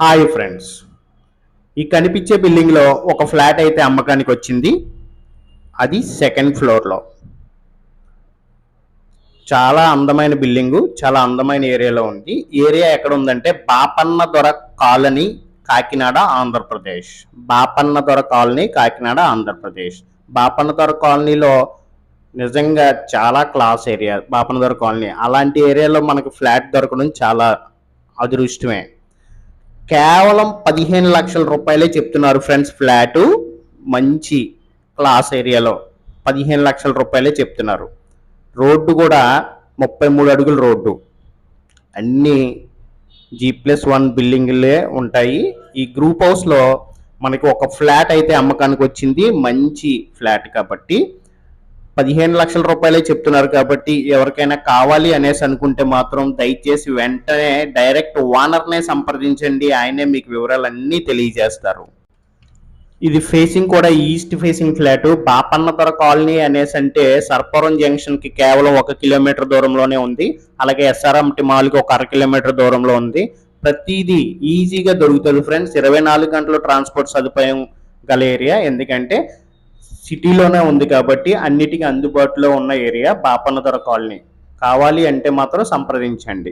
Hi friends. ఈ కనిపించే బిల్డింగ్లో ఒక ఫ్లాట్ అయితే అమ్మకానికి వచ్చింది. అది సెకండ్ ఫ్లోర్లో. చాలా అందమైన బిల్డింగు చాలా అందమైన ఏరియాలో ఉంది. ఏరియా ఎక్కడ ఉందంటే బాపన్న దొర కాలనీ కాకినాడ ఆంధ్రప్రదేశ్. బాపన్న దొర కాలనీ కాకినాడ ఆంధ్రప్రదేశ్. బాపన్న దొర కాలనీలో నిజంగా చాలా క్లాస్ ఏరియా బాపన్న దొర కాలనీ. అలాంటి ఏరియాలో మనకు ఫ్లాట్ దొరకడం చాలా అదృష్టమే. కేవలం పదిహేను లక్షల రూపాయలే చెప్తున్నారు ఫ్రెండ్స్ ఫ్లాటు మంచి క్లాస్ ఏరియాలో. పదిహేను లక్షల రూపాయలే చెప్తున్నారు. రోడ్డు కూడా ముప్పై మూడు అడుగుల రోడ్డు. అన్నీ జీ ప్లస్ వన్ బిల్డింగ్లే ఉంటాయి. ఈ గ్రూప్ హౌస్లో మనకి ఒక ఫ్లాట్ అయితే అమ్మకానికి వచ్చింది. మంచి ఫ్లాట్ కాబట్టి పదిహేను లక్షల రూపాయలే చెప్తున్నారు కాబట్టి ఎవరికైనా కావాలి అనేసి అనుకుంటే మాత్రం దయచేసి వెంటనే డైరెక్ట్ ఓనర్నే సంప్రదించండి. ఆయనే మీకు వివరాలన్నీ తెలియజేస్తారు. ఇది ఫేసింగ్ కూడా ఈస్ట్ ఫేసింగ్ ఫ్లాట్. బాపన్నతర కాలనీ అనేసి అంటే సర్పవరం జంక్షన్కి కేవలం ఒక కిలోమీటర్ దూరంలోనే ఉంది. అలాగే ఎస్ఆర్ఎంటి మాల్కి ఒక అర కిలోమీటర్ దూరంలో ఉంది. ప్రతిదీ ఈజీగా దొరుకుతుంది ఫ్రెండ్స్. ఇరవై నాలుగు గంటల ట్రాన్స్పోర్ట్ సదుపాయం గల ఏరియా. ఎందుకంటే సిటీలోనే ఉంది కాబట్టి అన్నిటికీ అందుబాటులో ఉన్న ఏరియా బాపన్నదొర కాలనీ. కావాలి అంటే మాత్రం సంప్రదించండి.